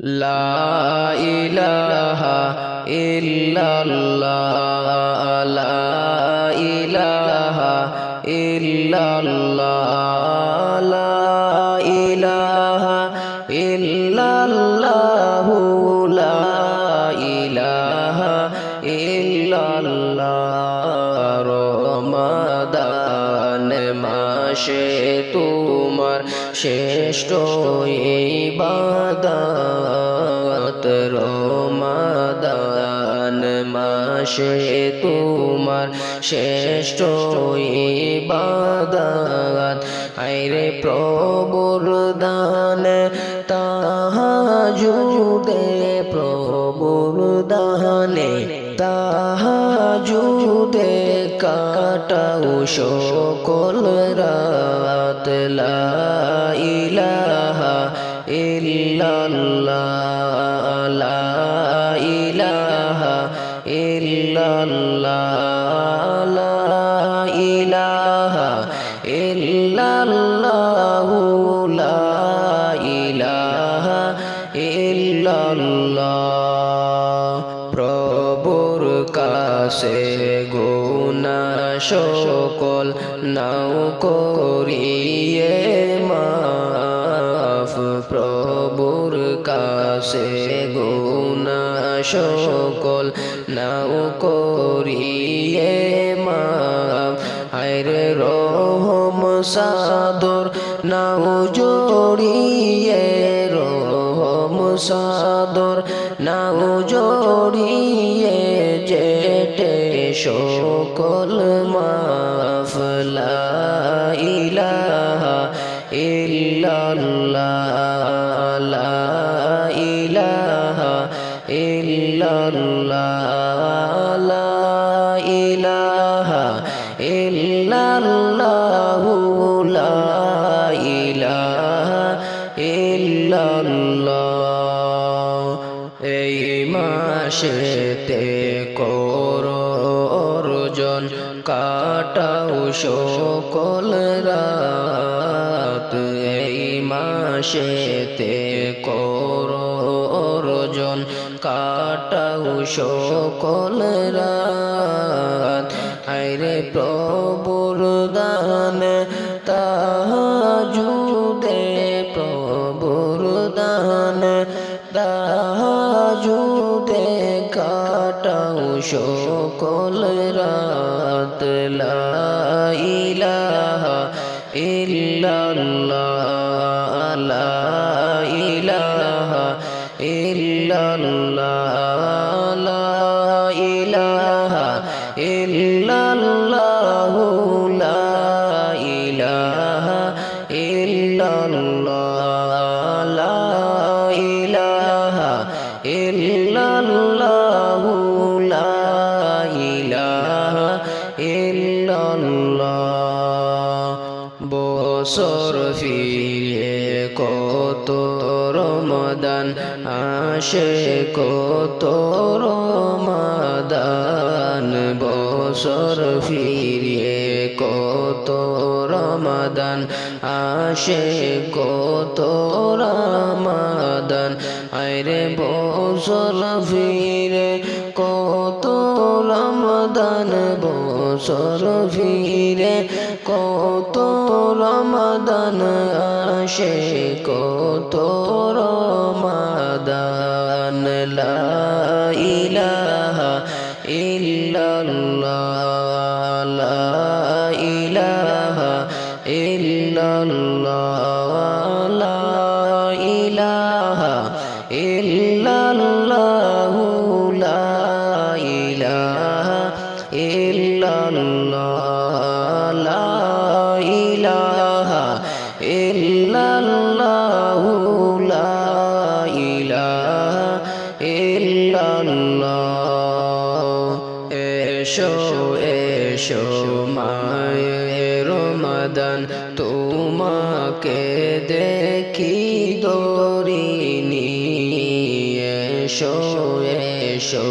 لا إله إلا الله لا إله إلا الله لا إله إلا الله لا إله إلا الله رمضان মাসে তোমার শ্রেষ্ঠ ইবাদত রমাদান। মাসে তোমার শ্রেষ্ঠ ইবাদত। আইরে প্রভুর দান, তাহাজুদে প্রভুর দানে তাহা তাহাজুদে কাটাও সকল রাত। লা ইলাহা ইল্লাল্লাহ। লা ইলাহা লা ইলাহা ইলাহা ইল্লাল্লাহ। প্রভুর কাছে সকল নাও করিয়ে মাফ। প্রভুর কাছে গুনা সকল নাও করিয়ে মাফ। আইরে রহম সাদর নাও জড়িয়ে, রহম সাদর নাও জড়িয়ে যেটে সকল মাফলা ইলাহা ইল্লাল্লাহ ইলাহা ইল্লাল্লাহ। অর্জন কাটাও সকল রাত। এই মাসেতে তে অর্জন কাটাও সকল রাত। আইরে প্রভু সকল রাত লা ইলাহা ইল্লাল্লাহ, লা ইলাহা ইল্লাল্লাহ, লা ইলাহা ইল্লাল্লাহ, লা ইলাহা ইল্লাল্লাহ, লা ইলাহা বছর ফিরে কত রমাদান, আসে কত রমাদান, বছর ফিরে কত রমাদান, আসে কত রমাদান, আইরে বছর ফিরে কত রমাদান বছর ফিরে কত রমাদান আসে, কত রমাদান লা ইলাহা ইল্লাল্লাহ, লা ইলাহা ইল্লাল্লাহ, লা ইলাহা ইল্লাল্লাহ, লা ইল্লাল্লাহ। এসো এসো মায়ের রমাদান, তোমাকে দেখি দরিনি এসো এসো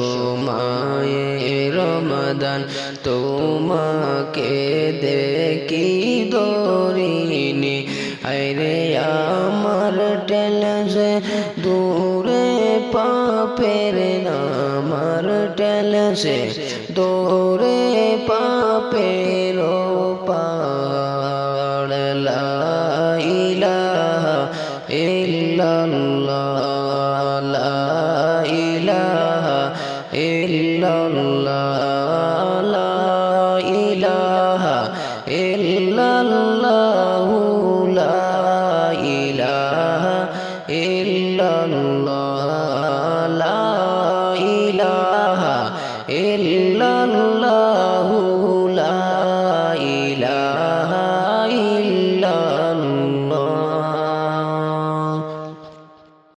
মায়ের রমাদান, তোমাকে দেখি দরিনি আরে আমার দূরে রে আমার টেলসে দৌড়ে পাপের পাড়লা ইল্লাল্লাহ লা ইলাহা ইল্লাল্লাহ লা ইলাহা ইল্লাল্লাহ। إلا الله